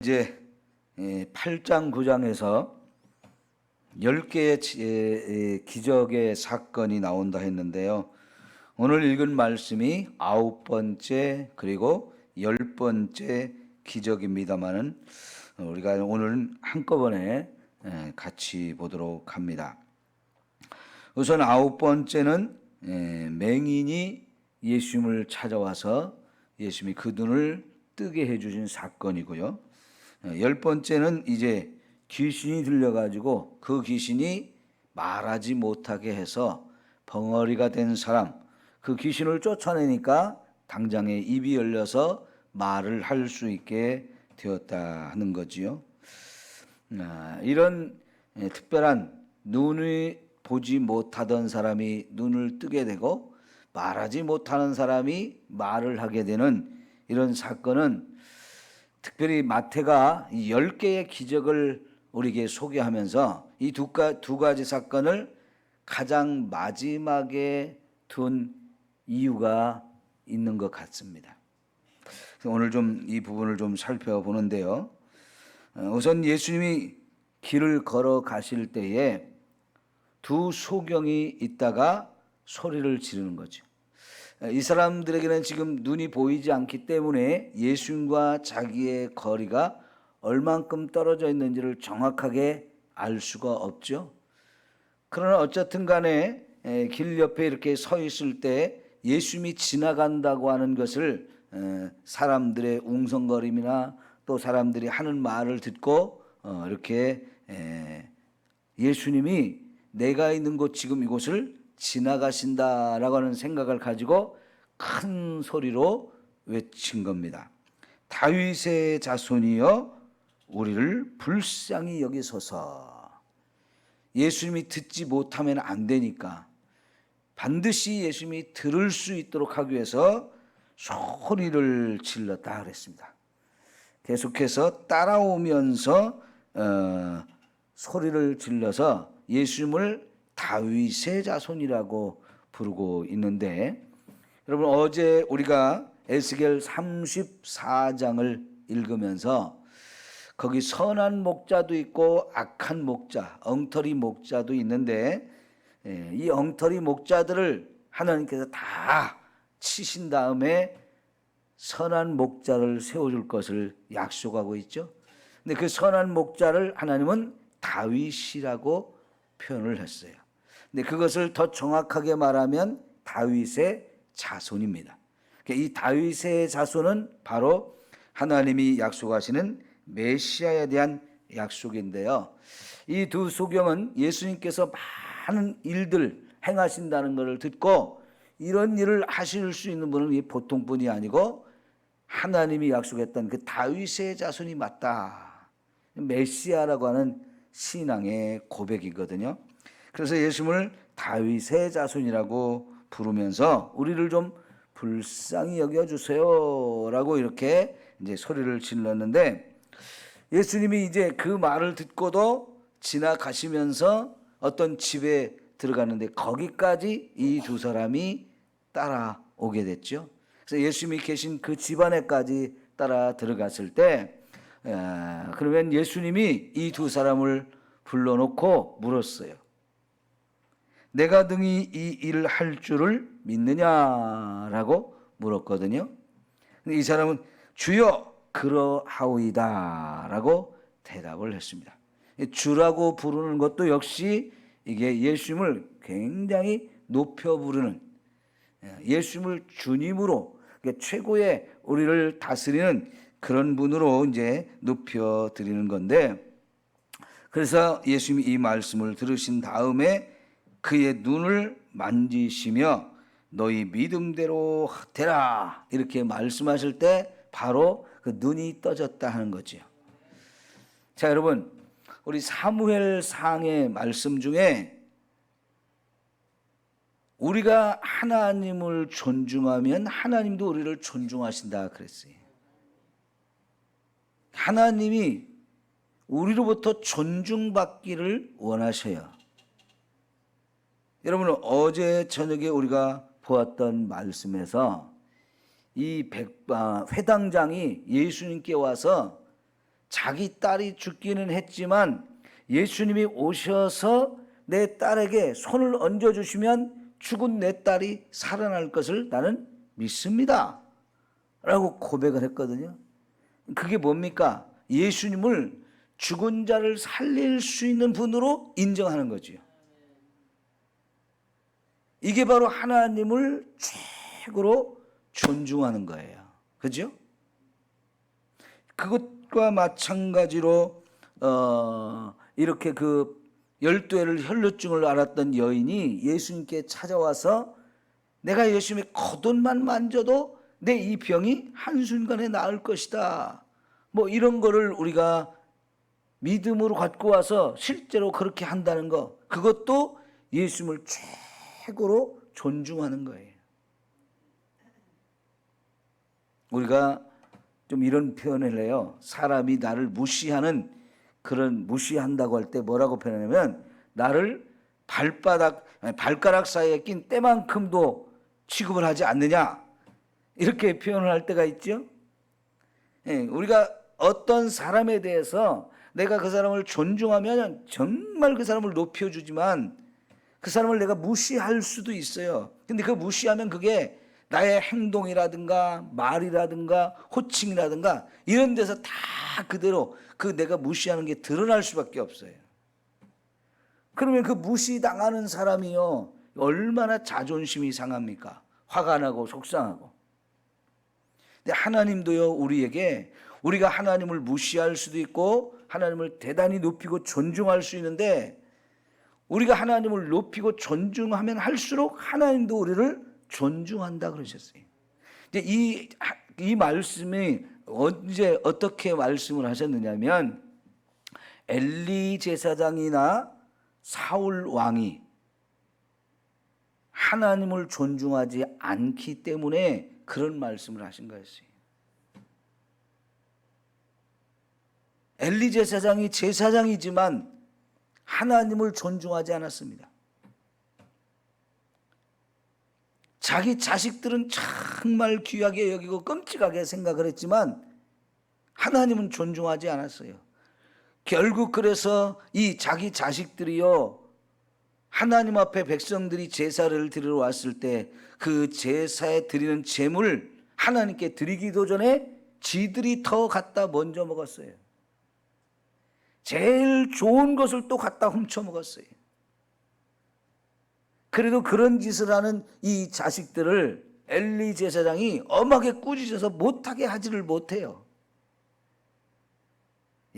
이제 8장 9장에서 10개의 기적의 사건이 나온다 했는데요. 오늘 읽은 말씀이 아홉 번째 그리고 열 번째 기적입니다만은 우리가 오늘은 한꺼번에 같이 보도록 합니다. 우선 아홉 번째는 맹인이 예수님을 찾아와서 예수님이 그 눈을 뜨게 해주신 사건이고요. 열 번째는 이제 귀신이 들려가지고 그 귀신이 말하지 못하게 해서 벙어리가 된 사람, 그 귀신을 쫓아내니까 당장에 입이 열려서 말을 할 수 있게 되었다 하는 거지요. 아, 이런 특별한 눈이 보지 못하던 사람이 눈을 뜨게 되고 말하지 못하는 사람이 말을 하게 되는 이런 사건은 특별히 마태가 이 10개의 기적을 우리에게 소개하면서 이두 가지 사건을 가장 마지막에 둔 이유가 있는 것 같습니다. 오늘 좀 이 부분을 좀 살펴보는데요. 어, 우선 예수님이 길을 걸어 가실 때에 두 소경이 있다가 소리를 지르는 거죠. 이 사람들에게는 지금 눈이 보이지 않기 때문에 예수님과 자기의 거리가 얼만큼 떨어져 있는지를 정확하게 알 수가 없죠. 그러나 어쨌든 간에 길 옆에 이렇게 서 있을 때 예수님이 지나간다고 하는 것을 사람들의 웅성거림이나 또 사람들이 하는 말을 듣고 어, 이렇게 예수님이 내가 있는 곳 지금 이곳을 지나가신다라고 하는 생각을 가지고 큰 소리로 외친 겁니다. 다윗의 자손이여 우리를 불쌍히 여기소서. 예수님이 듣지 못하면 안 되니까 반드시 예수님이 들을 수 있도록 하기 위해서 소리를 질렀다 그랬습니다. 계속해서 따라오면서 어, 소리를 질러서 예수님을 다윗의 자손이라고 부르고 있는데 여러분 어제 우리가 에스겔 34장을 읽으면서 거기 선한 목자도 있고 악한 목자, 엉터리 목자도 있는데 예, 이 엉터리 목자들을 하나님께서 다 치신 다음에 선한 목자를 세워줄 것을 약속하고 있죠. 근데 그 선한 목자를 하나님은 다윗이라고 표현을 했어요. 근데 그것을 더 정확하게 말하면 다윗의 자손입니다. 그러니까 이 다윗의 자손은 바로 하나님이 약속하시는 메시아에 대한 약속인데요. 이 두 소경은 예수님께서 많은 일들 행하신다는 것을 듣고 이런 일을 하실 수 있는 분은 보통 분이 아니고 하나님이 약속했던 그 다윗의 자손이 맞다. 메시아라고 하는 신앙의 고백이거든요. 그래서 예수님을 다윗의 자손이라고 부르면서 우리를 좀 불쌍히 여겨 주세요라고 이렇게 이제 소리를 질렀는데 예수님이 이제 그 말을 듣고도 지나가시면서 어떤 집에 들어가는데 거기까지 이 두 사람이 따라오게 됐죠. 그래서 예수님이 계신 그 집안에까지 따라 들어갔을 때 그러면 예수님이 이 두 사람을 불러놓고 물었어요. 내가 등이 이 일을 할 줄을 믿느냐라고 물었거든요. 이 사람은 주여 그러하오이다라고 대답을 했습니다. 주라고 부르는 것도 역시 이게 예수님을 굉장히 높여 부르는 예수님을 주님으로 최고의 우리를 다스리는 그런 분으로 이제 높여 드리는 건데 그래서 예수님이 이 말씀을 들으신 다음에 그의 눈을 만지시며 너희 믿음대로 되라 이렇게 말씀하실 때 바로 그 눈이 떠졌다 하는 거죠. 자 여러분 우리 사무엘 상의 말씀 중에 우리가 하나님을 존중하면 하나님도 우리를 존중하신다 그랬어요. 하나님이 우리로부터 존중받기를 원하셔요. 여러분 어제 저녁에 우리가 보았던 말씀에서 이 백, 아, 회당장이 예수님께 와서 자기 딸이 죽기는 했지만 예수님이 오셔서 내 딸에게 손을 얹어 주시면 죽은 내 딸이 살아날 것을 나는 믿습니다. 라고 고백을 했거든요. 그게 뭡니까? 예수님을 죽은 자를 살릴 수 있는 분으로 인정하는 거지요. 이게 바로 하나님을 최고로 존중하는 거예요. 그죠? 그것과 마찬가지로 어, 이렇게 그 열두 해를 혈루증을 앓았던 여인이 예수님께 찾아와서 내가 예수님의 겉옷만 만져도 내 이 병이 한순간에 나을 것이다. 뭐 이런 거를 우리가 믿음으로 갖고 와서 실제로 그렇게 한다는 거 그것도 예수님을 최 고로 존중하는 거예요. 우리가 좀 이런 표현을 해요. 사람이 나를 무시하는 그런 무시한다고 할 때 뭐라고 표현하냐면 나를 발바닥 아니, 발가락 사이에 낀 때만큼도 취급을 하지 않느냐 이렇게 표현을 할 때가 있죠. 예, 우리가 어떤 사람에 대해서 내가 그 사람을 존중하면 정말 그 사람을 높여주지만 그 사람을 내가 무시할 수도 있어요. 근데 그 무시하면 그게 나의 행동이라든가 말이라든가 호칭이라든가 이런 데서 다 그대로 그 내가 무시하는 게 드러날 수밖에 없어요. 그러면 그 무시당하는 사람이요 얼마나 자존심이 상합니까? 화가 나고 속상하고. 근데 하나님도요 우리에게 우리가 하나님을 무시할 수도 있고 하나님을 대단히 높이고 존중할 수 있는데 우리가 하나님을 높이고 존중하면 할수록 하나님도 우리를 존중한다 그러셨어요. 이제 이, 이 말씀이 언제 어떻게 말씀을 하셨느냐면 엘리 제사장이나 사울 왕이 하나님을 존중하지 않기 때문에 그런 말씀을 하신 거였어요. 엘리 제사장이 제사장이지만 하나님을 존중하지 않았습니다. 자기 자식들은 정말 귀하게 여기고 끔찍하게 생각을 했지만 하나님은 존중하지 않았어요. 결국 그래서 이 자기 자식들이요 하나님 앞에 백성들이 제사를 드리러 왔을 때 그 제사에 드리는 제물 하나님께 드리기도 전에 지들이 더 갖다 먼저 먹었어요. 제일 좋은 것을 또 갖다 훔쳐 먹었어요. 그래도 그런 짓을 하는 이 자식들을 엘리 제사장이 엄하게 꾸짖어서 못하게 하지를 못해요.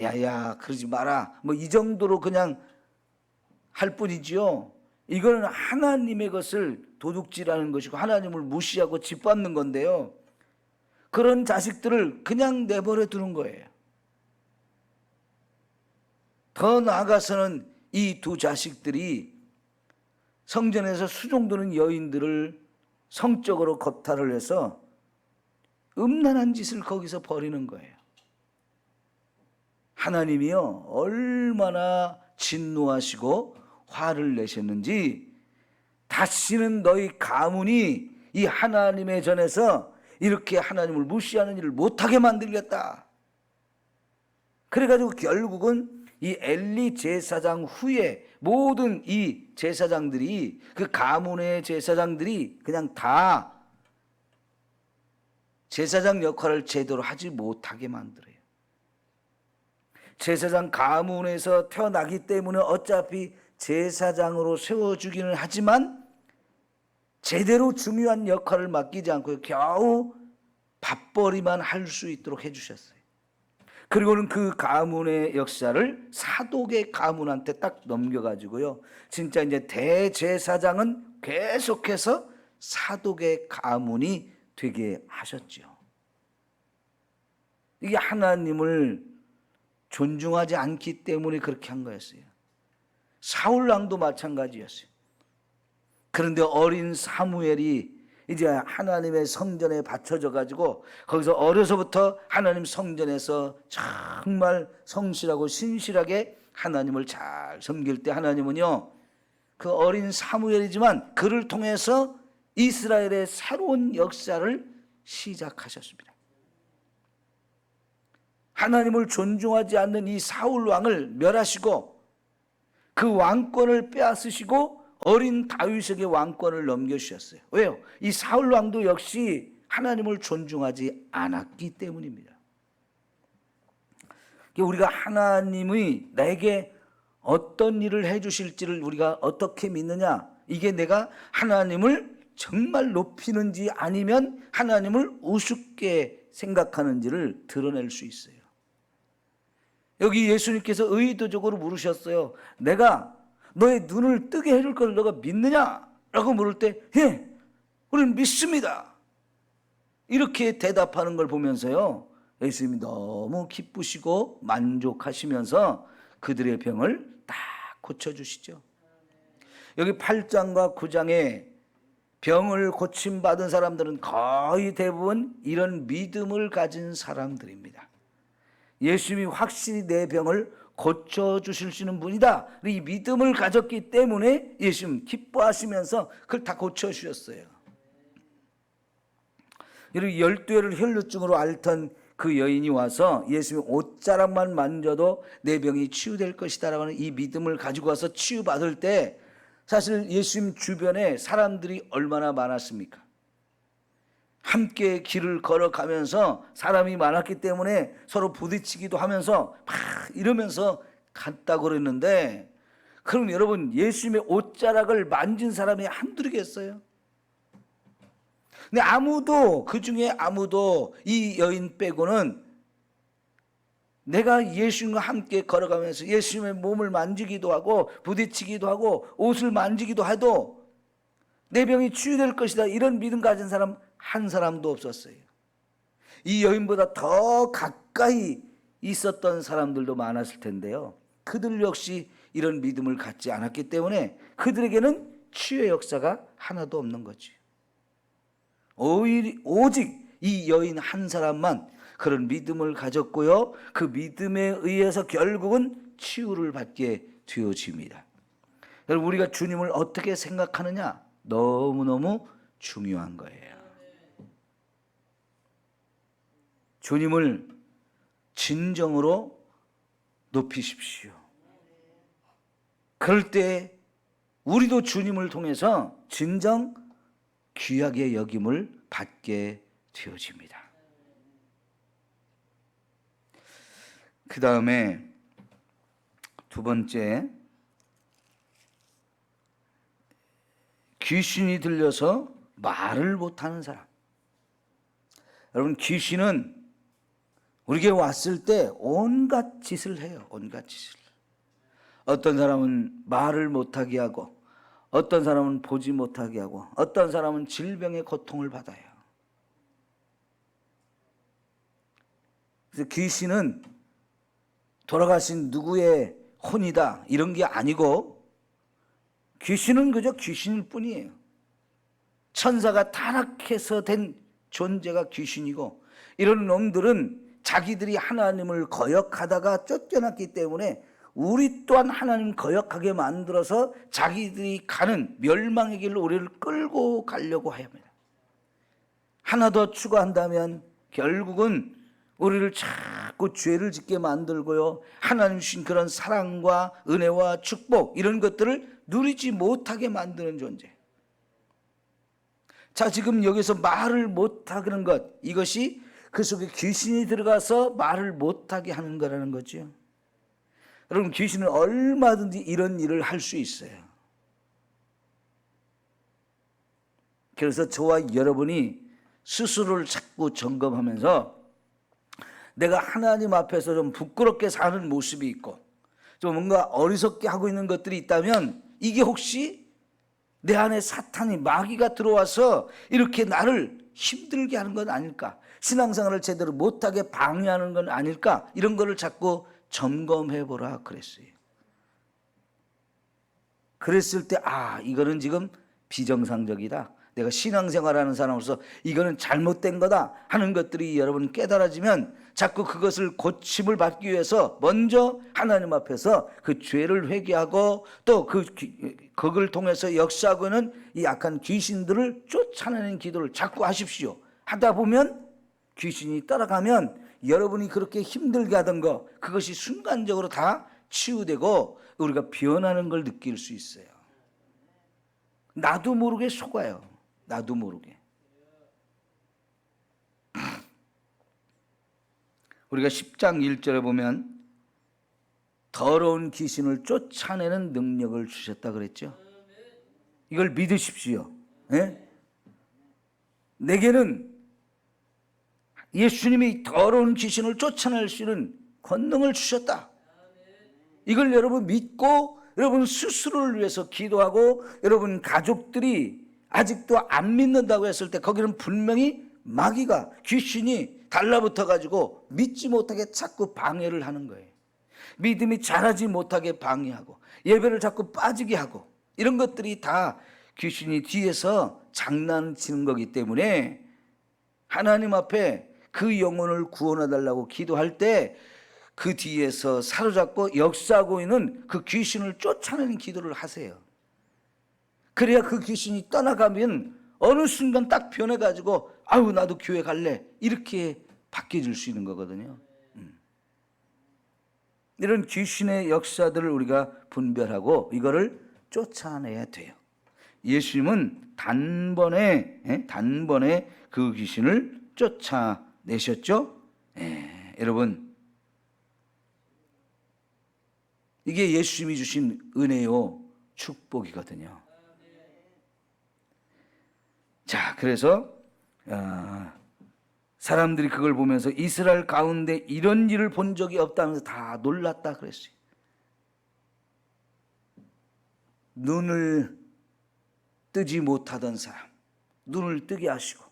야야 그러지 마라. 뭐 이 정도로 그냥 할 뿐이지요. 이거는 하나님의 것을 도둑질하는 것이고 하나님을 무시하고 짓밟는 건데요. 그런 자식들을 그냥 내버려 두는 거예요. 더 나아가서는 이 두 자식들이 성전에서 수종드는 여인들을 성적으로 겁탈을 해서 음란한 짓을 거기서 벌이는 거예요. 하나님이요, 얼마나 진노하시고 화를 내셨는지 다시는 너희 가문이 이 하나님의 전에서 이렇게 하나님을 무시하는 일을 못하게 만들겠다. 그래가지고 결국은 이 엘리 제사장 후에 모든 이 제사장들이 그 가문의 제사장들이 그냥 다 제사장 역할을 제대로 하지 못하게 만들어요. 제사장 가문에서 태어나기 때문에 어차피 제사장으로 세워주기는 하지만 제대로 중요한 역할을 맡기지 않고 겨우 밥벌이만 할 수 있도록 해주셨어요. 그리고는 그 가문의 역사를 사독의 가문한테 딱 넘겨가지고요. 진짜 이제 대제사장은 계속해서 사독의 가문이 되게 하셨죠. 이게 하나님을 존중하지 않기 때문에 그렇게 한 거였어요. 사울왕도 마찬가지였어요. 그런데 어린 사무엘이 이제 하나님의 성전에 받쳐져 가지고 거기서 어려서부터 하나님 성전에서 정말 성실하고 신실하게 하나님을 잘 섬길 때 하나님은요 그 어린 사무엘이지만 그를 통해서 이스라엘의 새로운 역사를 시작하셨습니다. 하나님을 존중하지 않는 이 사울 왕을 멸하시고 그 왕권을 빼앗으시고 어린 다윗에게 왕권을 넘겨주셨어요. 왜요? 이 사울 왕도 역시 하나님을 존중하지 않았기 때문입니다. 우리가 하나님이 나에게 어떤 일을 해주실지를 우리가 어떻게 믿느냐? 이게 내가 하나님을 정말 높이는지 아니면 하나님을 우습게 생각하는지를 드러낼 수 있어요. 여기 예수님께서 의도적으로 물으셨어요. 내가 너의 눈을 뜨게 해줄 것을 너가 믿느냐? 라고 물을 때, 예, 우리는 믿습니다. 이렇게 대답하는 걸 보면서요. 예수님이 너무 기쁘시고 만족하시면서 그들의 병을 딱 고쳐주시죠. 여기 8장과 9장에 병을 고침받은 사람들은 거의 대부분 이런 믿음을 가진 사람들입니다. 예수님이 확실히 내 병을 고쳐주실 수 있는 분이다. 이 믿음을 가졌기 때문에 예수님 기뻐하시면서 그걸 다 고쳐주셨어요. 이렇게 열두해를 혈루증으로 앓던 그 여인이 와서 예수님 옷자락만 만져도 내 병이 치유될 것이다라고 하는 이 믿음을 가지고 와서 치유받을 때 사실 예수님 주변에 사람들이 얼마나 많았습니까? 함께 길을 걸어가면서 사람이 많았기 때문에 서로 부딪히기도 하면서 막 이러면서 갔다고 그랬는데 그럼 여러분 예수님의 옷자락을 만진 사람이 한둘이겠어요? 근데 아무도 그 중에 아무도 이 여인 빼고는 내가 예수님과 함께 걸어가면서 예수님의 몸을 만지기도 하고 부딪히기도 하고 옷을 만지기도 해도 내 병이 치유될 것이다 이런 믿음 가진 사람 한 사람도 없었어요. 이 여인보다 더 가까이 있었던 사람들도 많았을 텐데요. 그들 역시 이런 믿음을 갖지 않았기 때문에 그들에게는 치유의 역사가 하나도 없는 거지. 오직 이 여인 한 사람만 그런 믿음을 가졌고요. 그 믿음에 의해서 결국은 치유를 받게 되어집니다. 여러분, 우리가 주님을 어떻게 생각하느냐? 너무너무 중요한 거예요. 주님을 진정으로 높이십시오. 그럴 때 우리도 주님을 통해서 진정 귀하게 여김을 받게 되어집니다. 그 다음에 두 번째, 귀신이 들려서 말을 못하는 사람. 여러분, 귀신은 우리에게 왔을 때 온갖 짓을 해요. 온갖 짓을. 어떤 사람은 말을 못하게 하고, 어떤 사람은 보지 못하게 하고, 어떤 사람은 질병의 고통을 받아요. 그래서 귀신은 돌아가신 누구의 혼이다 이런 게 아니고 귀신은 그저 귀신일 뿐이에요. 천사가 타락해서 된 존재가 귀신이고 이런 놈들은 자기들이 하나님을 거역하다가 쫓겨났기 때문에 우리 또한 하나님 거역하게 만들어서 자기들이 가는 멸망의 길로 우리를 끌고 가려고 합니다. 하나 더 추가한다면 결국은 우리를 자꾸 죄를 짓게 만들고요. 하나님 주신 그런 사랑과 은혜와 축복 이런 것들을 누리지 못하게 만드는 존재. 자, 지금 여기서 말을 못하는 것 이것이 그 속에 귀신이 들어가서 말을 못하게 하는 거라는 거죠. 여러분 귀신은 얼마든지 이런 일을 할 수 있어요. 그래서 저와 여러분이 스스로를 자꾸 점검하면서 내가 하나님 앞에서 좀 부끄럽게 사는 모습이 있고 좀 뭔가 어리석게 하고 있는 것들이 있다면 이게 혹시 내 안에 사탄이 마귀가 들어와서 이렇게 나를 힘들게 하는 건 아닐까? 신앙생활을 제대로 못하게 방해하는 건 아닐까? 이런 거를 자꾸 점검해 보라 그랬어요. 그랬을 때, 아, 이거는 지금 비정상적이다. 내가 신앙생활하는 사람으로서 이거는 잘못된 거다 하는 것들이 여러분 깨달아지면 자꾸 그것을 고침을 받기 위해서 먼저 하나님 앞에서 그 죄를 회개하고 또 그 그걸 통해서 역사하고 있는 이 악한 귀신들을 쫓아내는 기도를 자꾸 하십시오. 하다 보면 귀신이 따라가면 여러분이 그렇게 힘들게 하던 거 그것이 순간적으로 다 치유되고 우리가 변하는 걸 느낄 수 있어요. 나도 모르게 속아요. 나도 모르게. 우리가 10장 1절에 보면 더러운 귀신을 쫓아내는 능력을 주셨다 그랬죠. 이걸 믿으십시오. 예? 내게는 예수님이 더러운 귀신을 쫓아낼 수 있는 권능을 주셨다. 이걸 여러분 믿고 여러분 스스로를 위해서 기도하고 여러분 가족들이 아직도 안 믿는다고 했을 때 거기는 분명히 마귀가 귀신이 달라붙어 가지고 믿지 못하게 자꾸 방해를 하는 거예요. 믿음이 자라지 못하게 방해하고 예배를 자꾸 빠지게 하고 이런 것들이 다 귀신이 뒤에서 장난치는 거기 때문에 하나님 앞에 그 영혼을 구원해 달라고 기도할 때 그 뒤에서 사로잡고 역사하고 있는 그 귀신을 쫓아내는 기도를 하세요. 그래야 그 귀신이 떠나가면 어느 순간 딱 변해가지고 아유 나도 교회 갈래 이렇게 바뀌어질 수 있는 거거든요. 음. 이런 귀신의 역사들을 우리가 분별하고 이거를 쫓아내야 돼요. 예수님은 단번에 예? 단번에 그 귀신을 쫓아내셨죠. 예, 여러분 이게 예수님이 주신 은혜요 축복이거든요. 자, 그래서 어, 사람들이 그걸 보면서 이스라엘 가운데 이런 일을 본 적이 없다면서 다 놀랐다 그랬어요. 눈을 뜨지 못하던 사람, 눈을 뜨게 하시고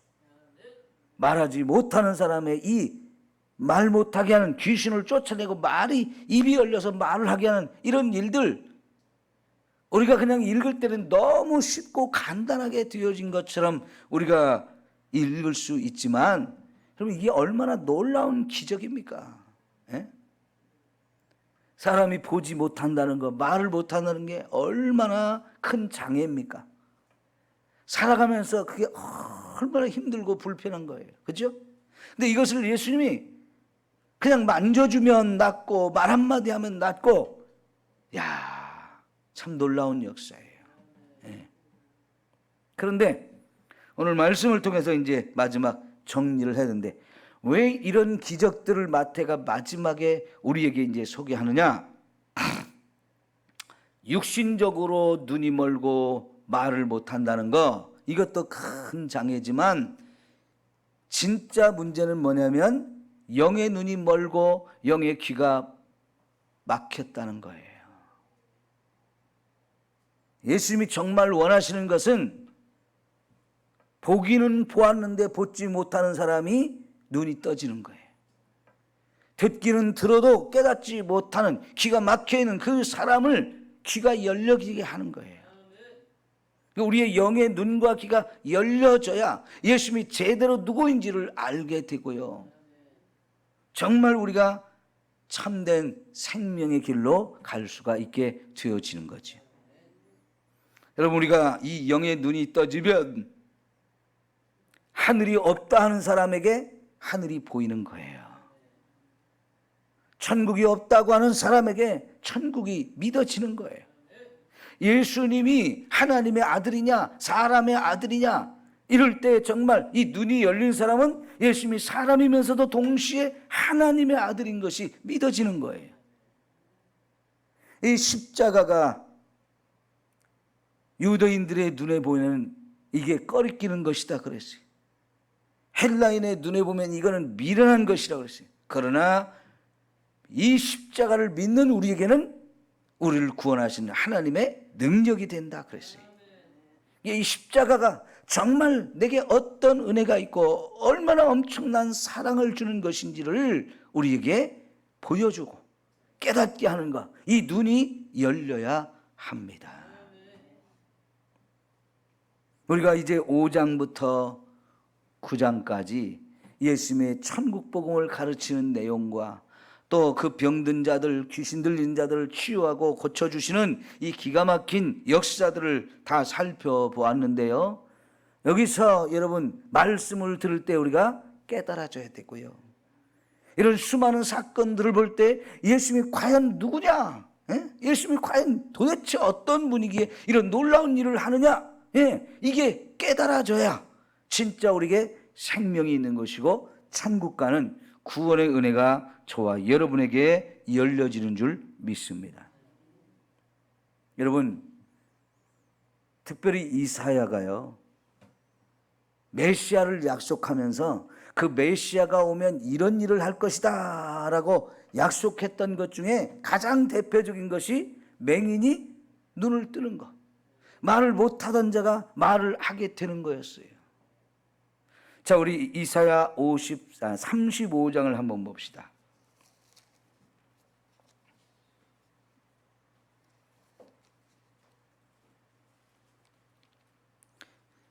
말하지 못하는 사람의 이 말 못하게 하는 귀신을 쫓아내고 말이 입이 열려서 말을 하게 하는 이런 일들 우리가 그냥 읽을 때는 너무 쉽고 간단하게 되어진 것처럼 우리가 읽을 수 있지만 여러분 이게 얼마나 놀라운 기적입니까? 예? 사람이 보지 못한다는 거, 말을 못한다는 게 얼마나 큰 장애입니까? 살아가면서 그게 얼마나 힘들고 불편한 거예요. 그죠? 근데 이것을 예수님이 그냥 만져주면 낫고 말 한마디 하면 낫고 야, 참 놀라운 역사예요. 예. 그런데 오늘 말씀을 통해서 이제 마지막 정리를 해야 되는데 왜 이런 기적들을 마태가 마지막에 우리에게 이제 소개하느냐? 육신적으로 눈이 멀고 말을 못 한다는 거 이것도 큰 장애지만 진짜 문제는 뭐냐면 영의 눈이 멀고 영의 귀가 막혔다는 거예요. 예수님이 정말 원하시는 것은 보기는 보았는데 보지 못하는 사람이 눈이 떠지는 거예요. 듣기는 들어도 깨닫지 못하는 귀가 막혀 있는 그 사람을 귀가 열려지게 하는 거예요. 우리의 영의 눈과 귀가 열려져야 예수님이 제대로 누구인지를 알게 되고요. 정말 우리가 참된 생명의 길로 갈 수가 있게 되어지는 거죠. 여러분 우리가 이 영의 눈이 떠지면 하늘이 없다 하는 사람에게 하늘이 보이는 거예요. 천국이 없다고 하는 사람에게 천국이 믿어지는 거예요. 예수님이 하나님의 아들이냐 사람의 아들이냐 이럴 때 정말 이 눈이 열린 사람은 예수님이 사람이면서도 동시에 하나님의 아들인 것이 믿어지는 거예요. 이 십자가가 유대인들의 눈에 보이는 이게 꺼리끼는 것이다 그랬어요. 헬라인의 눈에 보면 이거는 미련한 것이라 그랬어요. 그러나 이 십자가를 믿는 우리에게는 우리를 구원하시는 하나님의 능력이 된다 그랬어요. 이 십자가가 정말 내게 어떤 은혜가 있고 얼마나 엄청난 사랑을 주는 것인지를 우리에게 보여주고 깨닫게 하는 것. 이 눈이 열려야 합니다. 우리가 이제 5장부터 9장까지 예수님의 천국 복음을 가르치는 내용과 또 그 병든 자들, 귀신 들린 자들을 치유하고 고쳐주시는 이 기가 막힌 역사들을 다 살펴보았는데요. 여기서 여러분 말씀을 들을 때 우리가 깨달아져야 되고요. 이런 수많은 사건들을 볼 때 예수님이 과연 누구냐? 예? 예수님이 과연 도대체 어떤 분위기에 이런 놀라운 일을 하느냐? 예, 이게 깨달아져야 진짜 우리에게 생명이 있는 것이고 천국 가는 구원의 은혜가 저와 여러분에게 열려지는 줄 믿습니다. 여러분, 특별히 이사야가요, 메시아를 약속하면서 그 메시아가 오면 이런 일을 할 것이다 라고 약속했던 것 중에 가장 대표적인 것이 맹인이 눈을 뜨는 것. 말을 못하던 자가 말을 하게 되는 거였어요. 자, 우리 이사야 50, 35장을 한번 봅시다.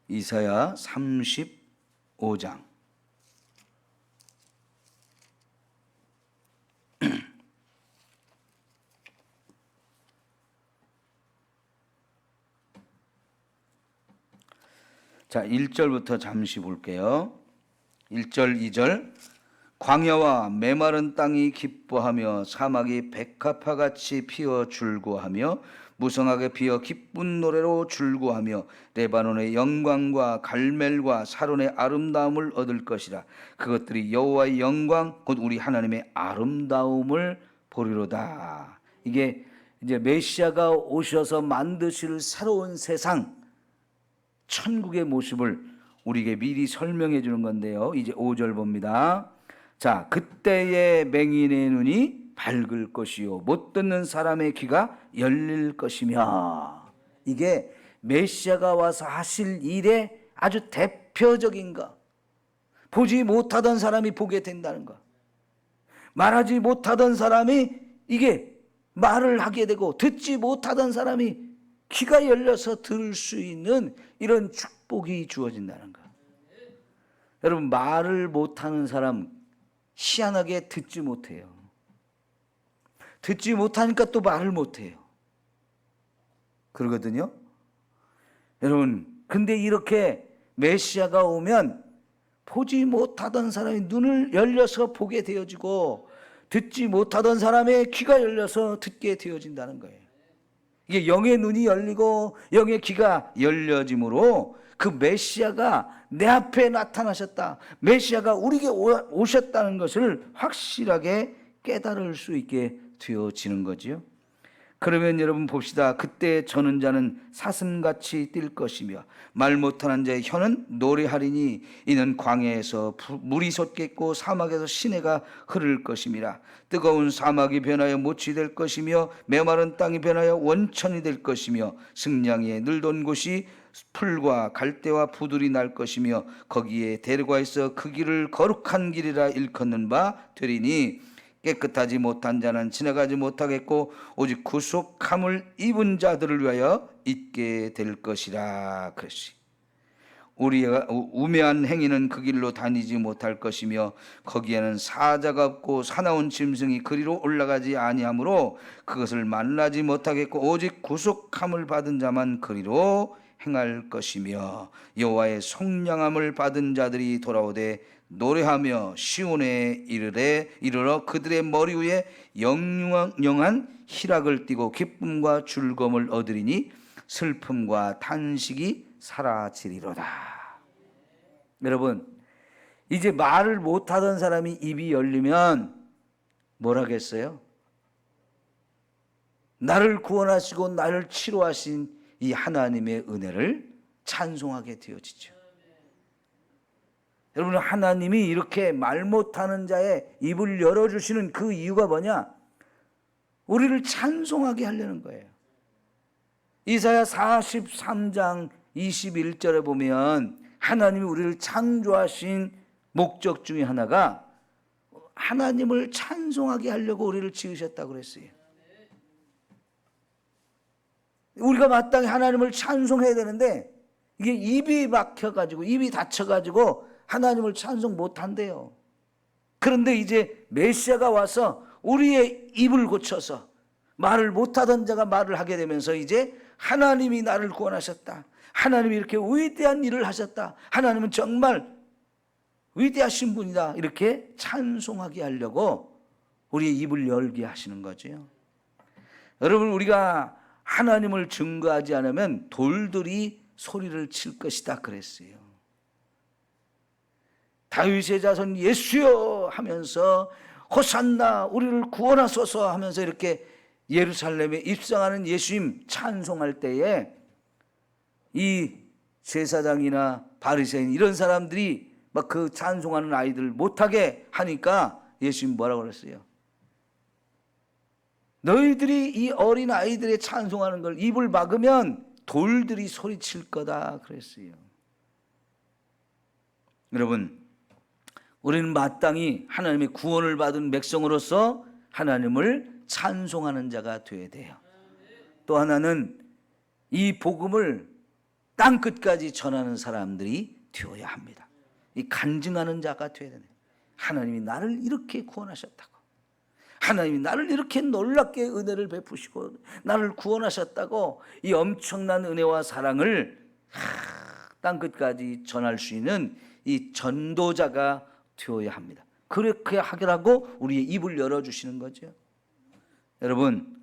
이사야 35장. 자, 1절부터 잠시 볼게요. 1절, 2절. 광야와 메마른 땅이 기뻐하며 사막이 백합화 같이 피어 줄고하며 무성하게 피어 기쁜 노래로 줄고하며 레바논의 영광과 갈멜과 사론의 아름다움을 얻을 것이라 그것들이 여호와의 영광 곧 우리 하나님의 아름다움을 보리로다 이게 이제 메시아가 오셔서 만드실 새로운 세상 천국의 모습을 우리에게 미리 설명해 주는 건데요. 이제 5절 봅니다. 자, 그때의 맹인의 눈이 밝을 것이요. 못 듣는 사람의 귀가 열릴 것이며. 이게 메시아가 와서 하실 일의 아주 대표적인 것. 보지 못하던 사람이 보게 된다는 것. 말하지 못하던 사람이 이게 말을 하게 되고 듣지 못하던 사람이 귀가 열려서 들을 수 있는 이런 축복이 주어진다는 것. 여러분 말을 못하는 사람 희한하게 듣지 못해요. 듣지 못하니까 또 말을 못해요. 그러거든요. 여러분 근데 이렇게 메시아가 오면 보지 못하던 사람이 눈을 열려서 보게 되어지고 듣지 못하던 사람의 귀가 열려서 듣게 되어진다는 거예요. 이게 영의 눈이 열리고 영의 귀가 열려짐으로 그 메시아가 내 앞에 나타나셨다. 메시아가 우리에게 오셨다는 것을 확실하게 깨달을 수 있게 되어지는 거지요. 그러면 여러분 봅시다. 그때 저는 자는 사슴같이 뛸 것이며 말 못하는 자의 혀는 노래하리니 이는 광야에서 물이 솟겠고 사막에서 시내가 흐를 것임이라 뜨거운 사막이 변하여 못이 될 것이며 메마른 땅이 변하여 원천이 될 것이며 승량에 늘던 곳이 풀과 갈대와 부들이 날 것이며 거기에 데려가서 그 길을 거룩한 길이라 일컫는 바 되리니 깨끗하지 못한 자는 지나가지 못하겠고 오직 구속함을 입은 자들을 위하여 있게 될 것이라 그랬시. 우리가 우매한 행위는 그 길로 다니지 못할 것이며 거기에는 사자가 없고 사나운 짐승이 그리로 올라가지 아니하므로 그것을 만나지 못하겠고 오직 구속함을 받은 자만 그리로 행할 것이며 여호와의 성량함을 받은 자들이 돌아오되 노래하며 시온에 이르래 이르러 그들의 머리 위에 영영한 희락을 띠고 기쁨과 즐거움을 얻으리니 슬픔과 탄식이 사라지리로다. 여러분 이제 말을 못하던 사람이 입이 열리면 뭐라겠어요? 나를 구원하시고 나를 치료하신 이 하나님의 은혜를 찬송하게 되어지죠. 여러분 하나님이 이렇게 말 못하는 자의 입을 열어주시는 그 이유가 뭐냐? 우리를 찬송하게 하려는 거예요. 이사야 43장 21절에 보면 하나님이 우리를 창조하신 목적 중에 하나가 하나님을 찬송하게 하려고 우리를 지으셨다고 그랬어요. 우리가 마땅히 하나님을 찬송해야 되는데 이게 입이 막혀가지고 입이 닫혀가지고 하나님을 찬송 못한대요. 그런데 이제 메시아가 와서 우리의 입을 고쳐서 말을 못하던 자가 말을 하게 되면서 이제 하나님이 나를 구원하셨다. 하나님이 이렇게 위대한 일을 하셨다. 하나님은 정말 위대하신 분이다 이렇게 찬송하게 하려고 우리의 입을 열게 하시는 거죠. 여러분 우리가 하나님을 증거하지 않으면 돌들이 소리를 칠 것이다 그랬어요. 다윗의 자손 예수여 하면서 호산나 우리를 구원하소서 하면서 이렇게 예루살렘에 입성하는 예수님 찬송할 때에 이 제사장이나 바리새인 이런 사람들이 막 그 찬송하는 아이들 못하게 하니까 예수님 뭐라고 그랬어요? 너희들이 이 어린 아이들의 찬송하는 걸 입을 막으면 돌들이 소리칠 거다 그랬어요. 여러분, 우리는 마땅히 하나님의 구원을 받은 백성으로서 하나님을 찬송하는 자가 되어야 돼요. 또 하나는 이 복음을 땅 끝까지 전하는 사람들이 되어야 합니다. 이 간증하는 자가 되어야 돼요. 하나님이 나를 이렇게 구원하셨다고. 하나님이 나를 이렇게 놀랍게 은혜를 베푸시고 나를 구원하셨다고 이 엄청난 은혜와 사랑을 땅 끝까지 전할 수 있는 이 전도자가 되어야 합니다. 그렇게 하기라고 우리의 입을 열어 주시는 거죠. 여러분,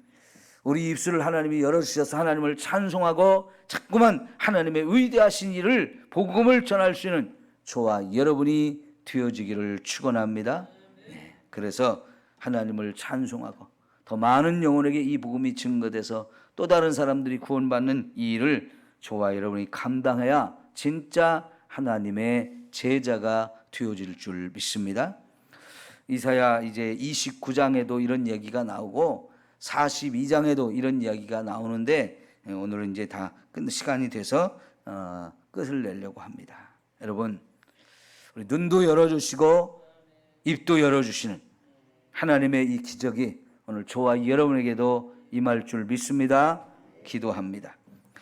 우리 입술을 하나님이 열어 주셔서 하나님을 찬송하고 자꾸만 하나님의 위대하신 일을 복음을 전할 수 있는 저와 여러분이 되어지기를 축원합니다. 네, 그래서 하나님을 찬송하고 더 많은 영혼에게 이 복음이 증거돼서 또 다른 사람들이 구원받는 이 일을 저와 여러분이 감당해야 진짜 하나님의 제자가 되어질 줄 믿습니다. 이사야 이제 29장에도 이런 얘기가 나오고 42장에도 이런 이야기가 나오는데 예, 오늘은 이제 다 끝 시간이 돼서 어, 끝을 내려고 합니다. 여러분 눈도 열어주시고 입도 열어주시는 하나님의 이 기적이 오늘 저와 여러분에게도 임할 줄 믿습니다. 기도합니다.